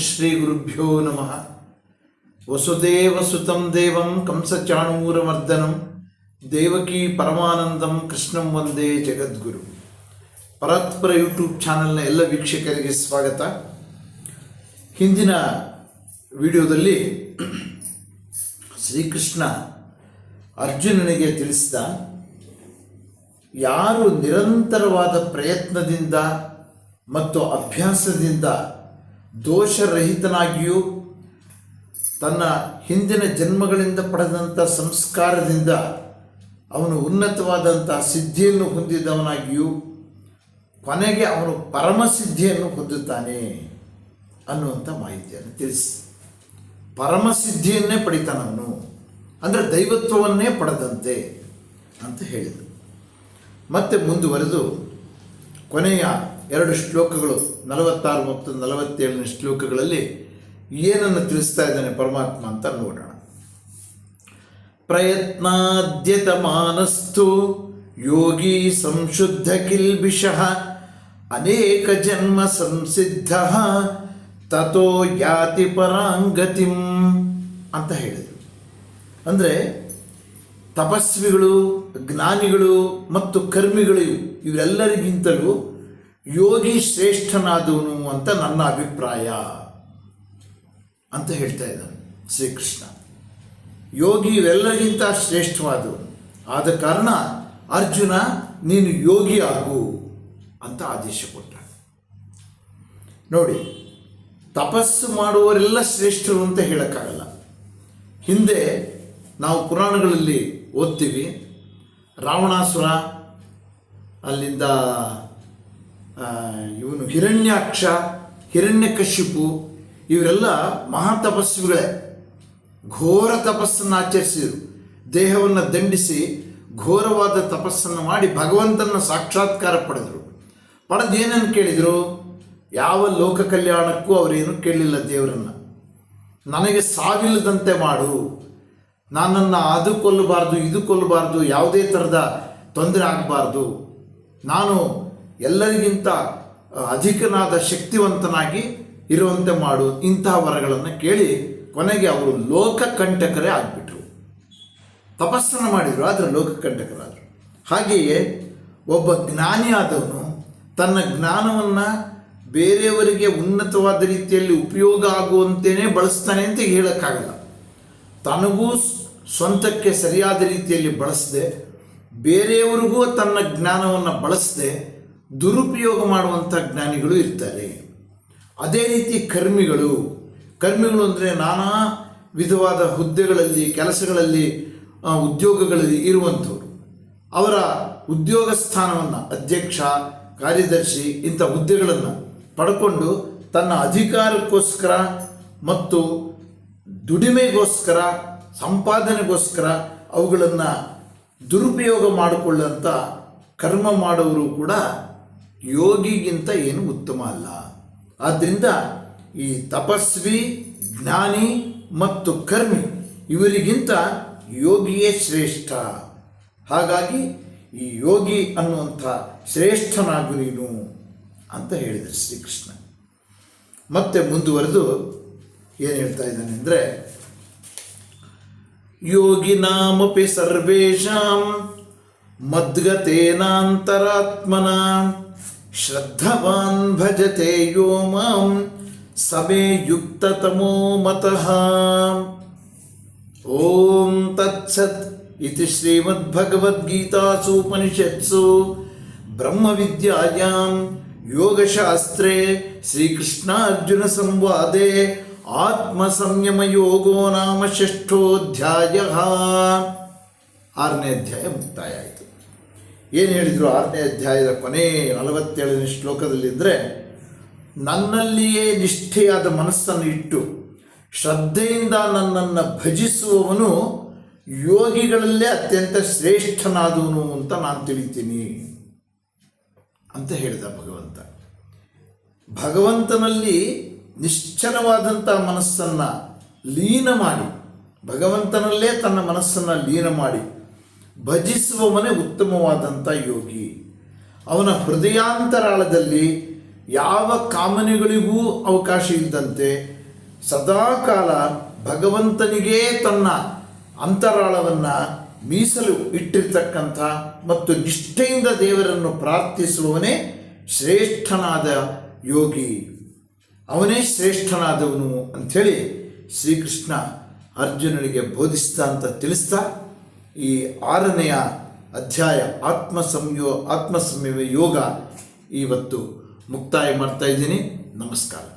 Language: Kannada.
ಶ್ರೀ ಗುರುಭ್ಯೋ ನಮಃ ವಸುದೇವ ಸುತಂ ದೇವಂ ಕಂಸಚಾಣೂರಮರ್ದನಂ ದೇವಕಿ ಪರಮಾನಂದಂ ಕೃಷ್ಣಂ ವಂದೇ ಜಗದ್ಗುರು ಪರತ್ಪರ ಯೂಟ್ಯೂಬ್ ಚಾನಲ್ನ ಎಲ್ಲ ವೀಕ್ಷಕರಿಗೆ ಸ್ವಾಗತ. ಹಿಂದಿನ ವಿಡಿಯೋದಲ್ಲಿ ಶ್ರೀಕೃಷ್ಣ ಅರ್ಜುನನಿಗೆ ತಿಳಿಸಿದ ಯಾರು ನಿರಂತರವಾದ ಪ್ರಯತ್ನದಿಂದ ಮತ್ತು ಅಭ್ಯಾಸದಿಂದ ದೋಷರಹಿತನಾಗಿಯೂ ತನ್ನ ಹಿಂದಿನ ಜನ್ಮಗಳಿಂದ ಪಡೆದಂಥ ಸಂಸ್ಕಾರದಿಂದ ಅವನು ಉನ್ನತವಾದಂಥ ಸಿದ್ಧಿಯನ್ನು ಹೊಂದಿದವನಾಗಿಯೂ ಕೊನೆಗೆ ಅವನು ಪರಮಸಿದ್ಧಿಯನ್ನು ಹೊಂದುತ್ತಾನೆ ಅನ್ನುವಂಥ ಮಾಹಿತಿಯನ್ನು ತಿಳಿಸಿ. ಪರಮಸಿದ್ಧಿಯನ್ನೇ ಪಡಿತಾನವನು ಅಂದರೆ ದೈವತ್ವವನ್ನೇ ಪಡೆದಂತೆ ಅಂತ ಹೇಳಿದರು. ಮತ್ತೆ ಮುಂದುವರೆದು ಕೊನೆಯ ಎರಡು ಶ್ಲೋಕಗಳು, ನಲವತ್ತಾರು ಮತ್ತು ನಲವತ್ತೇಳನೇ ಶ್ಲೋಕಗಳಲ್ಲಿ ಏನನ್ನು ತಿಳಿಸ್ತಾ ಇದ್ದಾನೆ ಪರಮಾತ್ಮ ಅಂತ ನೋಡೋಣ. ಪ್ರಯತ್ನಾದ್ಯತ ಮಾನಸ್ತು ಯೋಗಿ ಸಂಶುದ್ಧ ಕಿಲ್ಬಿಷಃ, ಅನೇಕ ಜನ್ಮ ಸಂಸಿದ್ಧ ತಥೋ ಯಾತಿ ಪರಾಂಗತಿಂ ಅಂತ ಹೇಳಿದರು. ಅಂದರೆ ತಪಸ್ವಿಗಳು, ಜ್ಞಾನಿಗಳು ಮತ್ತು ಕರ್ಮಿಗಳು ಇವರೆಲ್ಲರಿಗಿಂತಲೂ ಯೋಗಿ ಶ್ರೇಷ್ಠನಾದವನು ಅಂತ ನನ್ನ ಅಭಿಪ್ರಾಯ ಅಂತ ಹೇಳ್ತಾ ಇದ್ದಾನೆ ಶ್ರೀಕೃಷ್ಣ. ಯೋಗಿ ಇವೆಲ್ಲರಿಗಿಂತ ಶ್ರೇಷ್ಠವಾದವನು. ಆದ ಕಾರಣ ಅರ್ಜುನ, ನೀನು ಯೋಗಿ ಆಗು ಅಂತ ಆದೇಶ ಕೊಟ್ಟ ನೋಡಿ, ತಪಸ್ಸು ಮಾಡುವವರೆಲ್ಲ ಶ್ರೇಷ್ಠರು ಅಂತ ಹೇಳೋಕ್ಕಾಗಲ್ಲ. ಹಿಂದೆ ನಾವು ಪುರಾಣಗಳಲ್ಲಿ ಓದ್ತೀವಿ. ರಾವಣಾಸುರ, ಅಲ್ಲಿಂದ ಇವನು ಹಿರಣ್ಯಾಕ್ಷ ಹಿರಣ್ಯಕಶಿಪು ಇವರೆಲ್ಲ ಮಹಾತಪಸ್ವಿಗಳೇ ಘೋರ ತಪಸ್ಸನ್ನು ಆಚರಿಸಿದರು. ದೇಹವನ್ನು ದಂಡಿಸಿ ಘೋರವಾದ ತಪಸ್ಸನ್ನು ಮಾಡಿ ಭಗವಂತನ ಸಾಕ್ಷಾತ್ಕಾರ ಪಡೆದರು. ಪಡೆದು ಏನನ್ನು ಕೇಳಿದರು? ಯಾವ ಲೋಕ ಕಲ್ಯಾಣಕ್ಕೂ ಅವರೇನು ಕೇಳಲಿಲ್ಲ ದೇವರನ್ನು. ನನಗೆ ಸಾವಿಲ್ಲದಂತೆ ಮಾಡು. ನನ್ನನ್ನು ಅದು ಕೊಲ್ಲಬಾರ್ದು, ಇದು ಕೊಲ್ಲಬಾರ್ದು, ಯಾವುದೇ ಥರದ ತೊಂದರೆ ಆಗಬಾರ್ದು. ನಾನು ಎಲ್ಲರಿಗಿಂತ ಅಧಿಕನಾದ ಶಕ್ತಿವಂತನಾಗಿ ಇರುವಂತೆ ಮಾಡು ಇಂತಹ ವರಗಳನ್ನು ಕೇಳಿ ಕೊನೆಗೆ ಅವರು ಲೋಕಕಂಟಕರೇ ಆಗಿಬಿಟ್ರು. ತಪಸ್ಸನ್ನು ಮಾಡಿದರು, ಆದರೆ ಲೋಕಕಂಟಕರಾದರು. ಹಾಗೆಯೇ ಒಬ್ಬ ಜ್ಞಾನಿಯಾದವನು ತನ್ನ ಜ್ಞಾನವನ್ನು ಬೇರೆಯವರಿಗೆ ಉನ್ನತವಾದ ರೀತಿಯಲ್ಲಿ ಉಪಯೋಗ ಆಗುವಂತೆಯೇ ಬಳಸ್ತಾನೆ ಅಂತ ಹೇಳೋಕ್ಕಾಗಲ್ಲ. ತನಗೂ ಸ್ವಂತಕ್ಕೆ ಸರಿಯಾದ ರೀತಿಯಲ್ಲಿ ಬಳಸದೆ, ಬೇರೆಯವರಿಗೂ ತನ್ನ ಜ್ಞಾನವನ್ನು ಬಳಸದೆ ದುರುಪಯೋಗ ಮಾಡುವಂಥ ಜ್ಞಾನಿಗಳು ಇರ್ತಾರೆ. ಅದೇ ರೀತಿ ಕರ್ಮಿಗಳು. ಕರ್ಮಿಗಳು ಅಂದರೆ ನಾನಾ ವಿಧವಾದ ಹುದ್ದೆಗಳಲ್ಲಿ, ಕೆಲಸಗಳಲ್ಲಿ ಉದ್ಯೋಗಗಳಲ್ಲಿ ಇರುವಂಥವ್ರು. ಅವರ ಉದ್ಯೋಗ ಸ್ಥಾನವನ್ನು ಅಧ್ಯಕ್ಷ, ಕಾರ್ಯದರ್ಶಿ ಇಂಥ ಹುದ್ದೆಗಳನ್ನು ಪಡ್ಕೊಂಡು ತನ್ನ ಅಧಿಕಾರಕ್ಕೋಸ್ಕರ ಮತ್ತು ದುಡಿಮೆಗೋಸ್ಕರ, ಸಂಪಾದನೆಗೋಸ್ಕರ ಅವುಗಳನ್ನು ದುರುಪಯೋಗ ಮಾಡಿಕೊಳ್ಳುವಂಥ ಕರ್ಮ ಮಾಡುವರು ಕೂಡ ಯೋಗಿಗಿಂತ ಏನು ಉತ್ತಮ ಅಲ್ಲ. ಆದ್ದರಿಂದ ಈ ತಪಸ್ವಿ, ಜ್ಞಾನಿ ಮತ್ತು ಕರ್ಮಿ ಇವರಿಗಿಂತ ಯೋಗಿಯೇ ಶ್ರೇಷ್ಠ. ಹಾಗಾಗಿ ಈ ಯೋಗಿ ಅನ್ನುವಂಥ ಶ್ರೇಷ್ಠನಾಗು ನೀನು ಅಂತ ಹೇಳಿದರು ಶ್ರೀಕೃಷ್ಣ. ಮತ್ತೆ ಮುಂದುವರೆದು ಏನು ಹೇಳ್ತಾ ಇದ್ದಾನೆ ಅಂದರೆ, ಯೋಗಿ ನಾಮಪಿ ಸರ್ವೇಷಾಂ मद्गतेनान्तरात्मना। श्रद्धवान् भजते यो माँ समे युक्ततमो मतः। ॐ तत्सत् इति श्रीमद्भगवद्गीतासूपनिषत्सु। ब्रह्मविद्यायां योगशास्त्रे श्रीकृष्णार्जुनसंवादे आत्मसंयमयोगो नाम षष्ठोऽध्यायः। आरने अध्याय मुक्ताय ಏನು ಹೇಳಿದರು ಆರನೇ ಅಧ್ಯಾಯದ ಕೊನೆ ನಲವತ್ತೇಳನೇ ಶ್ಲೋಕದಲ್ಲಿದ್ದರೆ ನನ್ನಲ್ಲಿಯೇ ನಿಷ್ಠೆಯಾದ ಮನಸ್ಸನ್ನು ಇಟ್ಟು ಶ್ರದ್ಧೆಯಿಂದ ನನ್ನನ್ನು ಭಜಿಸುವವನು ಯೋಗಿಗಳಲ್ಲೇ ಅತ್ಯಂತ ಶ್ರೇಷ್ಠನಾದವನು ಅಂತ ನಾನು ತಿಳಿತೀನಿ ಅಂತ ಹೇಳಿದ ಭಗವಂತ. ಭಗವಂತನಲ್ಲಿ ನಿಶ್ಚಲವಾದಂಥ ಮನಸ್ಸನ್ನು ಲೀನ ಮಾಡಿ, ಭಗವಂತನಲ್ಲೇ ತನ್ನ ಮನಸ್ಸನ್ನು ಲೀನ ಮಾಡಿ ಭಜಿಸುವವನೇ ಉತ್ತಮವಾದಂಥ ಯೋಗಿ. ಅವನ ಹೃದಯಾಂತರಾಳದಲ್ಲಿ ಯಾವ ಕಾಮನೆಗಳಿಗೂ ಅವಕಾಶ ಇದ್ದಂತೆ ಸದಾಕಾಲ ಭಗವಂತನಿಗೇ ತನ್ನ ಅಂತರಾಳವನ್ನು ಮೀಸಲು ಇಟ್ಟಿರ್ತಕ್ಕಂಥ ಮತ್ತು ನಿಷ್ಠೆಯಿಂದ ದೇವರನ್ನು ಪ್ರಾರ್ಥಿಸುವವನೇ ಶ್ರೇಷ್ಠನಾದ ಯೋಗಿ. ಅವನೇ ಶ್ರೇಷ್ಠನಾದವನು ಅಂಥೇಳಿ ಶ್ರೀಕೃಷ್ಣ ಅರ್ಜುನನಿಗೆ ಬೋಧಿಸ್ತಾ ಅಂತ ತಿಳಿಸ್ತಾ ಈ ಆರನೆಯ ಅಧ್ಯಾಯ ಆತ್ಮ ಸಂಯೋ ಆತ್ಮ ಸಂಯೋ ಯೋಗ ಇವತ್ತು ಮುಕ್ತಾಯ ಮಾಡ್ತಾ ಇದ್ದೀನಿ. ನಮಸ್ಕಾರ.